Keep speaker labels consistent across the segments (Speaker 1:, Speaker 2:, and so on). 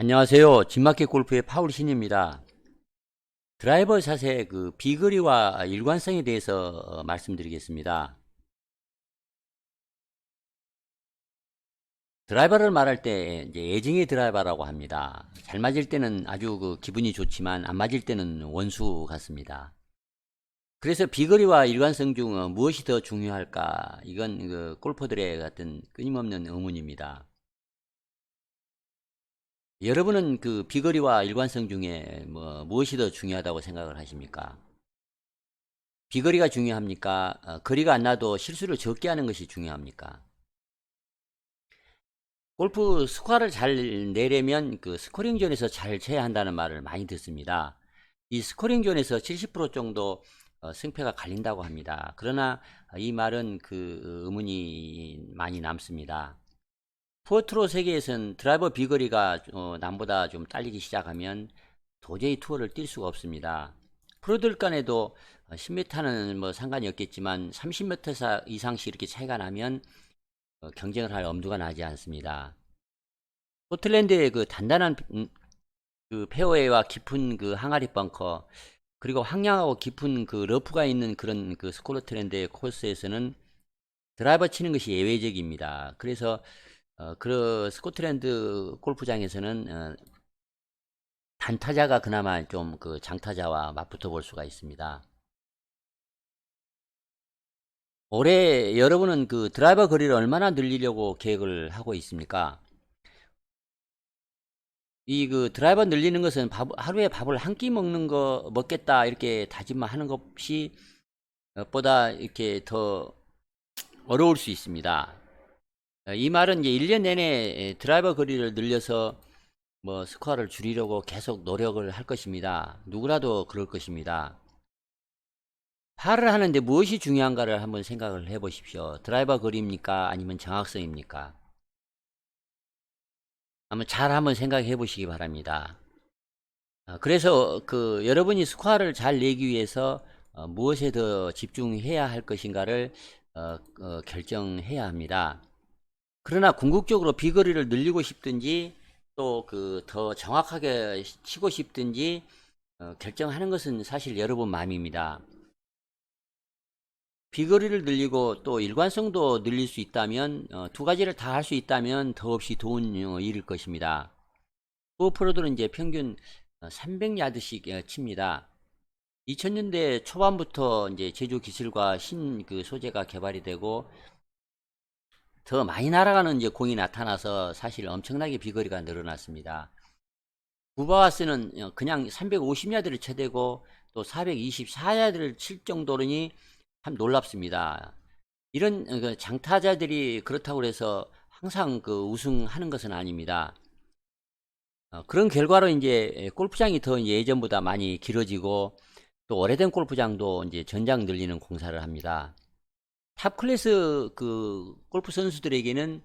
Speaker 1: 안녕하세요. 진마켓 골프의 파울 신입니다. 드라이버 샷의 그 비거리와 일관성에 대해서 어, 말씀드리겠습니다. 드라이버를 말할 때 이제 애증의 드라이버라고 합니다. 잘 맞을 때는 아주 그 기분이 좋지만 안 맞을 때는 원수 같습니다. 그래서 비거리와 일관성 중 어, 무엇이 더 중요할까? 이건 그 골퍼들의 같은 끊임없는 의문입니다. 여러분은 그 비거리와 일관성 중에 뭐 무엇이 더 중요하다고 생각을 하십니까? 비거리가 중요합니까? 어, 거리가 안 나도 실수를 적게 하는 것이 중요합니까? 골프 스코어를 잘 내려면 그 스코링 존에서 잘 쳐야 한다는 말을 많이 듣습니다. 이 스코링 존에서 70% 정도 어, 승패가 갈린다고 합니다. 그러나 이 말은 그 의문이 많이 남습니다. 푸어트로 세계에선 드라이버 비거리가 어, 남보다 좀 딸리기 시작하면 도저히 투어를 뛸 수가 없습니다. 프로들 간에도 10m는 뭐 상관이 없겠지만 30m 이상씩 이렇게 차이가 나면 어, 경쟁을 할 엄두가 나지 않습니다. 포틀랜드의 그 단단한 음, 그 페어웨이와 깊은 그 항아리 벙커 그리고 황량하고 깊은 그 러프가 있는 그런 그 스콜로트랜드의 코스에서는 드라이버 치는 것이 예외적입니다. 그래서 어, 그 스코틀랜드 골프장에서는 어, 단타자가 그나마 좀 그 장타자와 맞붙어 볼 수가 있습니다. 올해 여러분은 그 드라이버 거리를 얼마나 늘리려고 계획을 하고 있습니까? 이 그 드라이버 늘리는 것은 밥, 하루에 밥을 한 끼 먹는 거 먹겠다 이렇게 다짐만 하는 것이 어, 보다 이렇게 더 어려울 수 있습니다. 어, 이 말은 이제 1년 내내 드라이버 거리를 늘려서 뭐 스코어를 줄이려고 계속 노력을 할 것입니다. 누구라도 그럴 것입니다. 팔을 하는데 무엇이 중요한가를 한번 생각을 해 보십시오. 드라이버 거리입니까? 아니면 정확성입니까? 한번 잘 한번 생각해 보시기 바랍니다. 어, 그래서 그 여러분이 스코어를 잘 내기 위해서 어, 무엇에 더 집중해야 할 것인가를 결정해야 합니다. 그러나 궁극적으로 비거리를 늘리고 싶든지 또 그 더 정확하게 치고 싶든지 어, 결정하는 것은 사실 여러분 마음입니다. 비거리를 늘리고 또 일관성도 늘릴 수 있다면 어, 두 가지를 다 할 수 있다면 더없이 좋은 어, 일일 것입니다. 그 프로들은 이제 평균 300야드씩 칩니다. 2000년대 초반부터 이제 제조 기술과 신 그 소재가 개발이 되고 더 많이 날아가는 이제 공이 나타나서 사실 엄청나게 비거리가 늘어났습니다. 구바와스는 어, 그냥 350야드를 쳐대고 또 424야드를 칠 정도로니 참 놀랍습니다. 이런 어, 그 장타자들이 그렇다고 해서 항상 그 우승하는 것은 아닙니다. 어, 그런 결과로 이제 골프장이 더 예전보다 많이 길어지고 또 오래된 골프장도 이제 전장 늘리는 공사를 합니다. 탑 클래스 그 골프 선수들에게는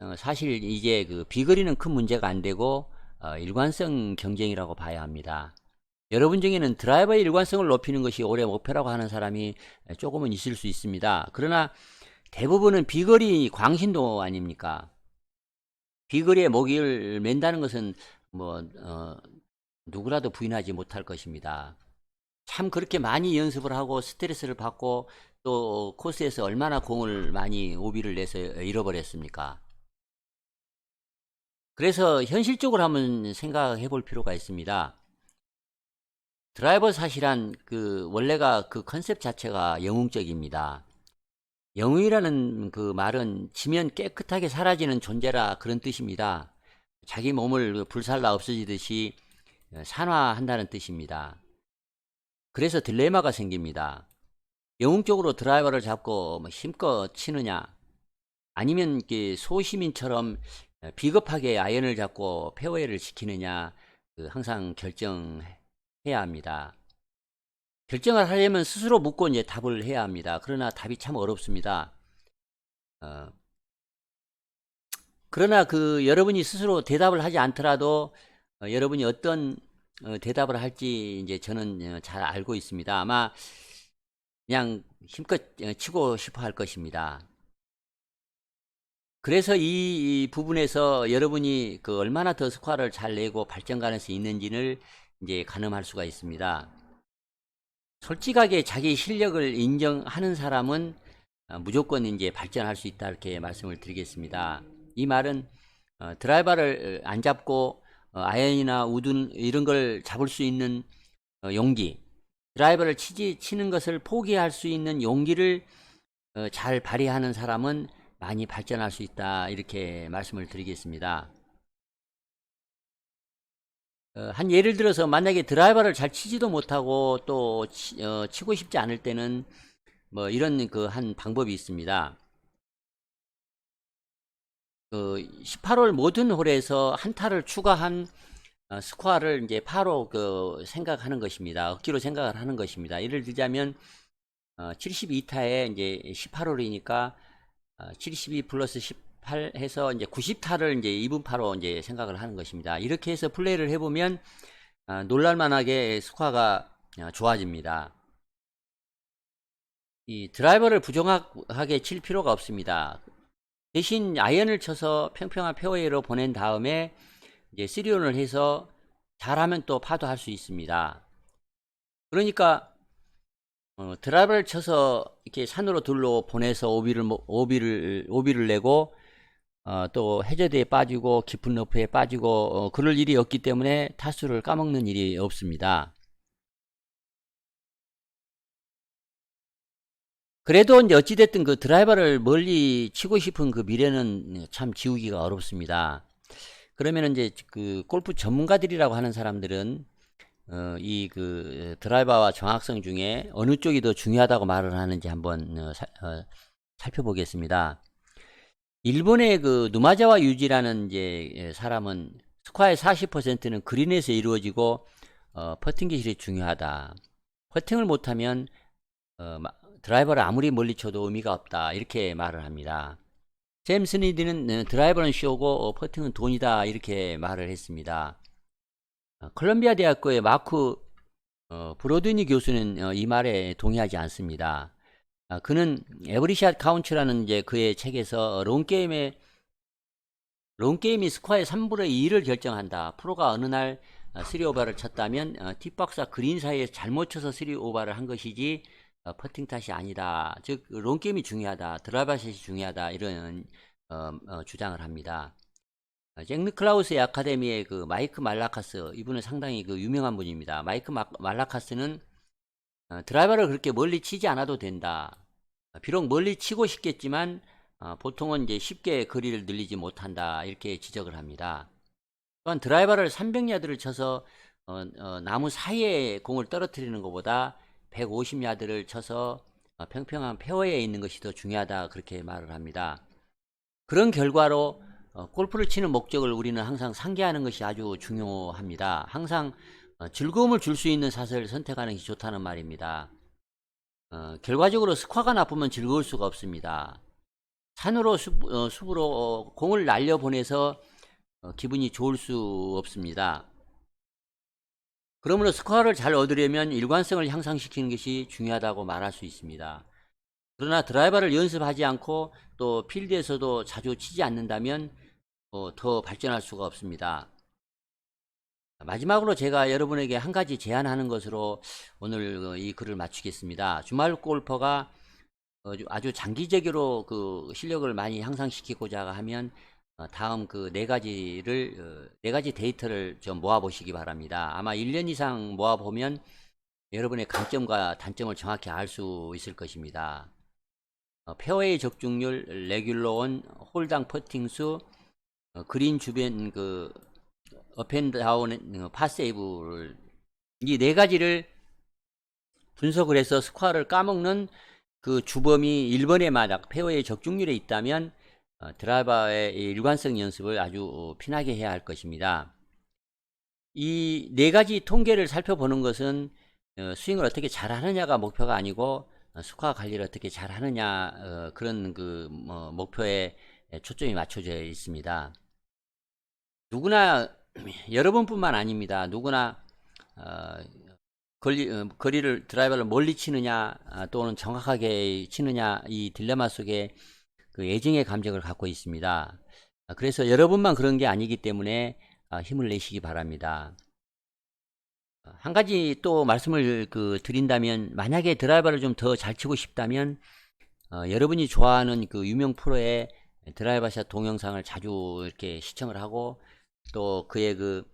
Speaker 1: 어, 사실 이제 그 비거리는 큰 문제가 안 되고 어, 일관성 경쟁이라고 봐야 합니다. 여러분 중에는 드라이버의 일관성을 높이는 것이 올해 목표라고 하는 사람이 조금은 있을 수 있습니다. 그러나 대부분은 비거리 광신도 아닙니까? 비거리에 목을 맨다는 것은 뭐 어, 누구라도 부인하지 못할 것입니다. 참 그렇게 많이 연습을 하고 스트레스를 받고 또 코스에서 얼마나 공을 많이 오비를 내서 잃어버렸습니까? 그래서 현실적으로 한번 생각해 볼 필요가 있습니다. 드라이버 샷이란 그 원래가 그 컨셉 자체가 영웅적입니다. 영웅이라는 그 말은 지면 깨끗하게 사라지는 존재라 그런 뜻입니다. 자기 몸을 불살라 없어지듯이 산화한다는 뜻입니다. 그래서 딜레마가 생깁니다. 영웅적으로 드라이버를 잡고 뭐 힘껏 치느냐, 아니면 소시민처럼 비겁하게 아이언을 잡고 페어웨이를 지키느냐, 그 항상 결정해야 합니다. 결정을 하려면 스스로 묻고 이제 답을 해야 합니다. 그러나 답이 참 어렵습니다. 어, 그러나 그 여러분이 스스로 대답을 하지 않더라도 어, 여러분이 어떤 어, 대답을 할지 이제 저는 어, 잘 알고 있습니다. 아마 그냥 힘껏 어, 치고 싶어 할 것입니다. 그래서 이, 이 부분에서 여러분이 그 얼마나 더 스코어를 잘 내고 발전 가능성이 있는지를 이제 가늠할 수가 있습니다. 솔직하게 자기 실력을 인정하는 사람은 어, 무조건 이제 발전할 수 있다 이렇게 말씀을 드리겠습니다. 이 말은 어, 드라이버를 안 잡고 어, 아연이나 우든 이런 걸 잡을 수 있는 어, 용기, 드라이버를 치지 치는 것을 포기할 수 있는 용기를 어, 잘 발휘하는 사람은 많이 발전할 수 있다 이렇게 말씀을 드리겠습니다. 어, 한 예를 들어서 만약에 드라이버를 잘 치지도 못하고 또 치, 어, 치고 싶지 않을 때는 뭐 이런 그 한 방법이 있습니다. 그 18홀 모든 홀에서 한 타를 추가한 어, 스코어를 이제 파로 그 생각하는 것입니다. 억지로 생각을 하는 것입니다. 예를 들자면 어, 72타에 이제 18홀이니까 어, 72 플러스 18 해서 이제 90타를 이제 2분파로 이제 생각을 하는 것입니다. 이렇게 해서 플레이를 해보면 아, 놀랄만하게 스코어가 어, 좋아집니다. 이 드라이버를 부정하게 칠 필요가 없습니다. 대신 아이언을 쳐서 평평한 페어웨이로 보낸 다음에 이제 쓰리온을 해서 잘하면 또 파도 할 수 있습니다. 그러니까 어, 드라이버를 쳐서 이렇게 산으로 둘로 보내서 오비를 오비를 오비를 내고 어, 또 해저드에 빠지고 깊은 러프에 빠지고 어, 그럴 일이 없기 때문에 타수를 까먹는 일이 없습니다. 그래도 이제 어찌됐든 그 드라이버를 멀리 치고 싶은 그 미래는 참 지우기가 어렵습니다. 그러면 이제 그 골프 전문가들이라고 하는 사람들은 어, 이 그 드라이버와 정확성 중에 어느 쪽이 더 중요하다고 말을 하는지 한번 어, 사- 어, 살펴보겠습니다. 일본의 그 누마자와 유지라는 이제 예, 사람은 스코어의 40%는 그린에서 이루어지고 어, 퍼팅 기술이 중요하다. 퍼팅을 못하면 어, 마- 드라이버를 아무리 멀리 쳐도 의미가 없다. 이렇게 말을 합니다. 제임스 니디는 어, 드라이버는 쇼고 어, 퍼팅은 돈이다. 이렇게 말을 했습니다. 어, 컬럼비아 대학교의 마크 어, 브로드니 교수는 어, 이 말에 동의하지 않습니다. 아, 그는 에브리샷 카운츠라는 이제 그의 책에서 롱 게임의 롱 게임이 스코어의 3분의 2를 결정한다. 프로가 어느 날 3오버를 쳤다면 어, 팁박스와 그린 사이에 잘못 쳐서 3오버를 한 것이지 어, 퍼팅 탓이 아니다. 즉 롱 게임이 중요하다. 드라이버 샷이 중요하다. 이런 어, 어, 주장을 합니다. 어, 잭 니클라우스의 아카데미의 그 마이크 말라카스 이분은 상당히 그 유명한 분입니다. 마이크 마- 말라카스는 어, 드라이버를 그렇게 멀리 치지 않아도 된다. 어, 비록 멀리 치고 싶겠지만 어, 보통은 이제 쉽게 거리를 늘리지 못한다 이렇게 지적을 합니다. 또한 드라이버를 300야드를 쳐서 어, 어, 나무 사이에 공을 떨어뜨리는 것보다 150야드를 쳐서 어, 평평한 페어에 있는 것이 더 중요하다 그렇게 말을 합니다. 그런 결과로 어, 골프를 치는 목적을 우리는 항상 상기하는 것이 아주 중요합니다. 항상 어, 즐거움을 줄 수 있는 샷을 선택하는 것이 좋다는 말입니다. 어, 결과적으로 스코어가 나쁘면 즐거울 수가 없습니다. 산으로 숲, 어, 숲으로 어, 공을 날려 보내서 어, 기분이 좋을 수 없습니다. 그러므로 스코어를 잘 얻으려면 일관성을 향상시키는 것이 중요하다고 말할 수 있습니다. 그러나 드라이버를 연습하지 않고 또 필드에서도 자주 치지 않는다면 어, 더 발전할 수가 없습니다. 마지막으로 제가 여러분에게 한 가지 제안하는 것으로 오늘 어, 이 글을 마치겠습니다. 주말 골퍼가 어, 아주 장기적으로 그 실력을 많이 향상시키고자 하면 어, 다음 그 네 가지를 어, 네 가지 데이터를 좀 모아 보시기 바랍니다. 아마 1년 이상 모아 보면 여러분의 강점과 단점을 정확히 알 수 있을 것입니다. 어, 페어웨이 적중률, 레귤러온, 홀당 퍼팅 수, 어, 그린 주변 그 업앤다운 파세이브를 이 네 가지를 분석을 해서 스코어를 까먹는 그 주범이 1번에 만약 페어웨이 적중률에 있다면 어, 드라이버의 이 일관성 연습을 아주 어, 피나게 해야 할 것입니다. 이 네 가지 통계를 살펴보는 것은 어, 스윙을 어떻게 잘하느냐가 목표가 아니고 어, 스코어 관리를 어떻게 잘하느냐 어, 그런 그 뭐, 목표에 초점이 맞춰져 있습니다. 누구나 여러분뿐만 아닙니다. 누구나 어, 거리, 어, 거리를 드라이버를 멀리 치느냐 아, 또는 정확하게 치느냐 이 딜레마 속에 그 애증의 감정을 갖고 있습니다. 아, 그래서 여러분만 그런 게 아니기 때문에 아, 힘을 내시기 바랍니다. 어, 한 가지 또 말씀을 그 드린다면 만약에 드라이버를 좀 더 잘 치고 싶다면 어, 여러분이 좋아하는 그 유명 프로의 드라이버샷 동영상을 자주 이렇게 시청을 하고 또 그의 그,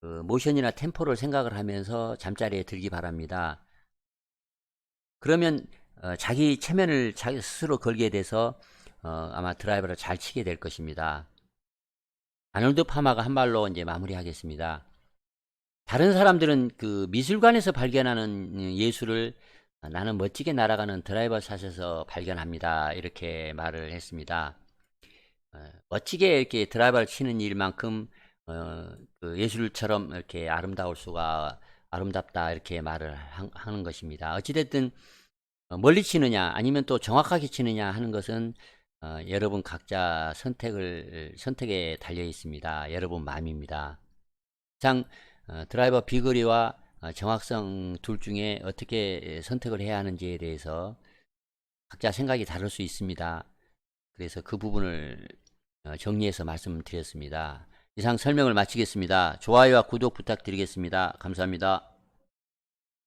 Speaker 1: 그 모션이나 템포를 생각을 하면서 잠자리에 들기 바랍니다. 그러면 어, 자기 체면을 자기 스스로 걸게 돼서 어, 아마 드라이버를 잘 치게 될 것입니다. 아놀드 파마가 한 말로 이제 마무리하겠습니다. 다른 사람들은 그 미술관에서 발견하는 예술을 나는 멋지게 날아가는 드라이버 샷에서 발견합니다. 이렇게 말을 했습니다. 어, 멋지게 이렇게 드라이버를 치는 일만큼 어, 그 예술처럼 이렇게 아름다울 수가 아름답다 이렇게 말을 하- 하는 것입니다. 어찌됐든 어, 멀리 치느냐 아니면 또 정확하게 치느냐 하는 것은 어, 여러분 각자 선택을 선택에 달려 있습니다. 여러분 마음입니다. 장 어, 드라이버 비거리와 어, 정확성 둘 중에 어떻게 선택을 해야 하는지에 대해서 각자 생각이 다를 수 있습니다. 그래서 그 부분을 어, 정리해서 말씀드렸습니다. 이상 설명을 마치겠습니다. 좋아요와 구독 부탁드리겠습니다. 감사합니다.